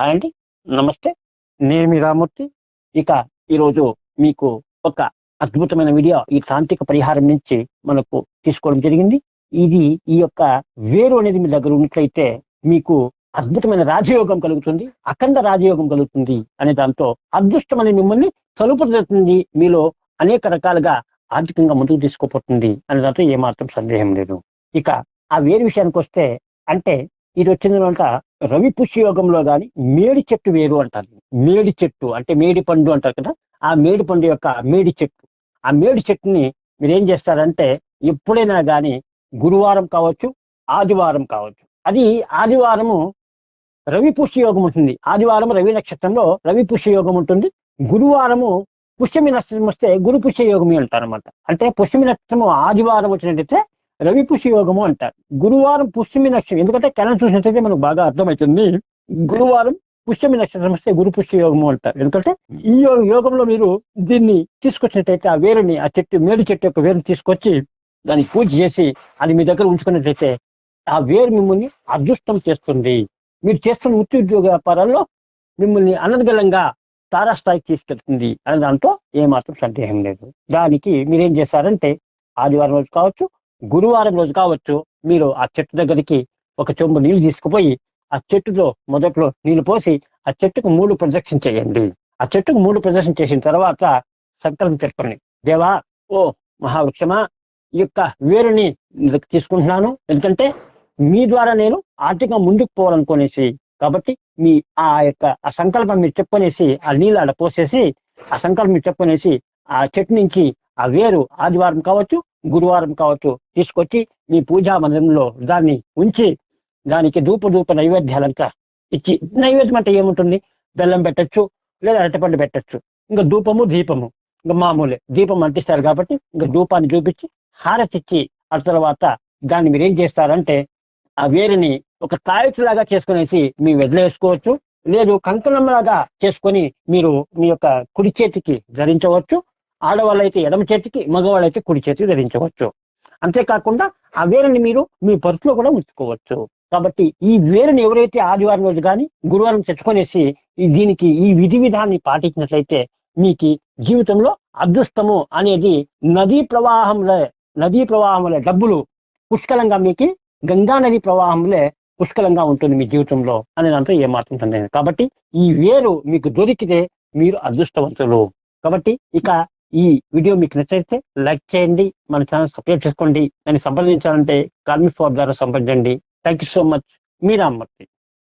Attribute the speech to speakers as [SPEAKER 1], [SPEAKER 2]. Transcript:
[SPEAKER 1] Hi అండి నమస్తే. నేను మీ రామూర్తి ఇక ఈరోజు మీకు ఒక అద్భుతమైన వీడియో ఈ తాంత్రిక పరిహారం నుంచి మనకు తీసుకోవడం జరిగింది. ఇది ఈ యొక్క వేరు అనేది మీ దగ్గర ఉన్నట్లయితే మీకు అద్భుతమైన రాజయోగం కలుగుతుంది అఖండ రాజయోగం కలుగుతుంది అనే దాంతో అదృష్టం అనేది మిమ్మల్ని తలుపుతుంది మీలో అనేక రకాలుగా ఆర్థికంగా ముందుకు తీసుకుపోతుంది అనే దాంతో ఏమాత్రం సందేహం లేదు. ఇక ఆ వేరు విషయానికి వస్తే అంటే ఇది వచ్చిందంట రవి పుష్యయోగంలో కానీ మేడి చెట్టు వేరు అంటారు. మేడి చెట్టు అంటే మేడి పండు అంటారు కదా ఆ మేడి పండు యొక్క మేడి చెట్టు. ఆ మేడి చెట్టుని మీరు ఏం చేస్తారంటే ఎప్పుడైనా కానీ గురువారం కావచ్చు ఆదివారం కావచ్చు. అది ఆదివారము రవి పుష్యయోగం ఉంటుంది. ఆదివారం రవి నక్షత్రంలో రవి పుష్యయోగం ఉంటుంది. గురువారము పుష్యమి నక్షత్రం వస్తే గురు పుష్యయోగమి అంటారు అనమాట అంటే పుష్యమి నక్షత్రము ఆదివారం వచ్చినట్టయితే రవి పుష్యయోగము అంటారు. గురువారం పుష్యమి నక్షత్రం ఎందుకంటే కళను చూసినట్లయితే మనకు బాగా అర్థమవుతుంది. గురువారం పుష్యమి నక్షత్రం వస్తే గురు పుష్యయోగము అంటారు. ఎందుకంటే ఈ యోగంలో మీరు దీన్ని తీసుకొచ్చినట్టయితే ఆ వేరుని ఆ చెట్టు మేడి చెట్టు యొక్క వేరుని తీసుకొచ్చి దాన్ని పూజ చేసి అది మీ దగ్గర ఉంచుకున్నట్లయితే ఆ వేరు మిమ్మల్ని అదృష్టం చేస్తుంది. మీరు చేస్తున్న వృత్తి ఉద్యోగ వ్యాపారాల్లో మిమ్మల్ని అనర్గలంగా తారాస్థాయికి తీసుకెళ్తుంది అనే దాంట్లో ఏమాత్రం సందేహం లేదు. దానికి మీరేం చేశారంటే ఆదివారం రోజు కావచ్చు గురువారం రోజు కావచ్చు మీరు ఆ చెట్టు దగ్గరికి ఒక చెంబు నీళ్ళు తీసుకుపోయి ఆ చెట్టులో మొదట్లో నీళ్ళు పోసి ఆ చెట్టుకు మూడు ప్రదక్షిణ చేయండి. ఆ చెట్టుకు మూడు ప్రదక్షిణ చేసిన తర్వాత సంకల్పం పెట్టుకోండి దేవా ఓ మహావృక్షమా ఈ యొక్క వేరుని తీసుకుంటున్నాను. ఎందుకంటే మీ ద్వారా నేను ఆర్థికంగా ముందుకు పోవాలనుకునేసి కాబట్టి మీ ఆ యొక్క ఆ సంకల్పం మీరు చెప్పుకునేసి ఆ నీళ్ళు ఆడ పోసేసి ఆ సంకల్పం మీరు చెప్పుకునేసి ఆ చెట్టు నుంచి ఆ వేరు ఆదివారం కావచ్చు గురువారం కావచ్చు తీసుకొచ్చి మీ పూజా మందిరంలో దాన్ని ఉంచి దానికి ధూప ధూప నైవేద్యాలంతా ఇచ్చి నైవేద్యం అంటే ఏముంటుంది? బెల్లం పెట్టచ్చు లేదా అరటిపండు పెట్టచ్చు. ఇంకా ధూపము దీపము. ఇంకా మామూలే. దీపం అంటిస్తారు కాబట్టి ఇంకా ధూపాన్ని చూపించి హారతిచ్చి ఆ తర్వాత దాన్ని మీరు ఏం చేస్తారంటే ఆ వేరుని ఒక తాయెత్తు లాగా చేసుకునేసి మీ వదిలేసుకోవచ్చు లేదు కంకణం లాగా చేసుకొని మీరు మీ యొక్క కుడి చేతికి ధరించవచ్చు ఆడవాళ్ళైతే ఎడమ చేతికి మగవాళ్ళైతే కుడి చేతికి ధరించవచ్చు. అంతేకాకుండా ఆ వేరుని మీరు మీ పర్సులో కూడా ఉంచుకోవచ్చు. కాబట్టి ఈ వేరుని ఎవరైతే ఆదివారం రోజు కానీ గురువారం తెచ్చుకొనేసి దీనికి ఈ విధి విధాన్ని పాటించినట్లయితే మీకు జీవితంలో అదృష్టము అనేది నదీ ప్రవాహంలో నదీ ప్రవాహంలో డబ్బులు పుష్కలంగా మీకు గంగా నది ప్రవాహంలో పుష్కలంగా ఉంటుంది మీ జీవితంలో అనే దాంతో ఏమాత్రం సందేహం కాబట్టి ఈ వేరు మీకు దొరికితే మీరు అదృష్టవంతులు. కాబట్టి ఇక ఈ వీడియో మీకు నచ్చితే లైక్ చేయండి మన ఛానల్ సబ్స్క్రైబ్ చేసుకోండి. దాన్ని సంప్రదించాలంటే కార్మిక్ ఫోర్ ద్వారా సంప్రదించండి. థ్యాంక్ యూ సో మచ్ మీ రామ్మూర్తి